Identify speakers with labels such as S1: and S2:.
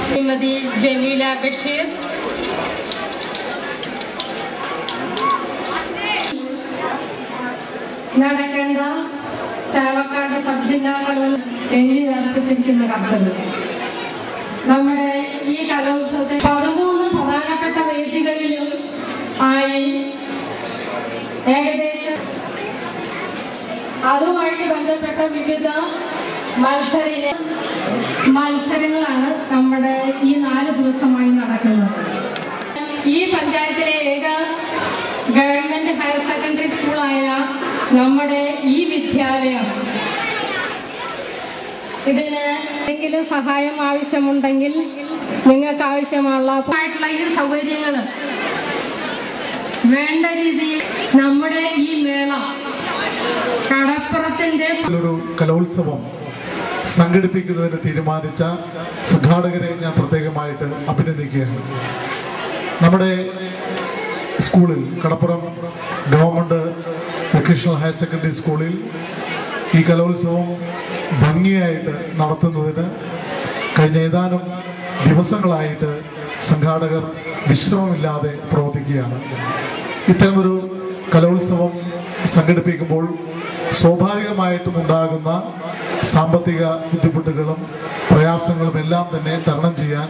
S1: ശ്രീമതി ജമീല ബഷീർ. നടക്കേണ്ട ചാവക്കാട് സബ് ജില്ലാ കലോത്സവം എഴുതി നടപ്പിച്ചിരിക്കുന്ന നമ്മുടെ ഈ കലോത്സവത്തെ പതിമൂന്ന് പ്രധാനപ്പെട്ട വേദികളിലും ആയി ഏകദേശം അതുമായിട്ട് ബന്ധപ്പെട്ട വിവിധ മത്സര മത്സരങ്ങളാണ് നമ്മുടെ ഈ നാല് ദിവസമായി നടക്കുന്നത്. ഈ പഞ്ചായത്തിലെ ഏക ഗവൺമെന്റ് ഹയർ സെക്കൻഡറി സ്കൂളായ നമ്മുടെ ഈ വിദ്യാലയം. ഇതിന് എന്തെങ്കിലും സഹായം ആവശ്യമുണ്ടെങ്കിൽ നിങ്ങൾക്ക് ആവശ്യമുള്ള സൗകര്യങ്ങൾ വേണ്ട രീതിയിൽ നമ്മുടെ ഈ മേള കടപ്പുറത്തിന്റെ
S2: ഒരു കലോത്സവം സംഘടിപ്പിക്കുന്നതിന് തീരുമാനിച്ച സംഘാടകരെ ഞാൻ പ്രത്യേകമായിട്ട് അഭിനന്ദിക്കുകയാണ്. നമ്മുടെ സ്കൂളിൽ Kadappuram government vocational higher secondary സ്കൂളിൽ ഈ കലോത്സവം ഭംഗിയായിട്ട് നടത്തുന്നതിന് കഴിഞ്ഞ ഏതാനും ദിവസങ്ങളായിട്ട് സംഘാടകർ വിശ്രമമില്ലാതെ പ്രവർത്തിക്കുകയാണ്. ഇത്തരമൊരു കലോത്സവം സംഘടിപ്പിക്കുമ്പോൾ സ്വാഭാവികമായിട്ടും ഉണ്ടാകുന്ന സാമ്പത്തിക ബുദ്ധിമുട്ടുകളും പ്രയാസങ്ങളും എല്ലാം തന്നെ തരണം ചെയ്യാൻ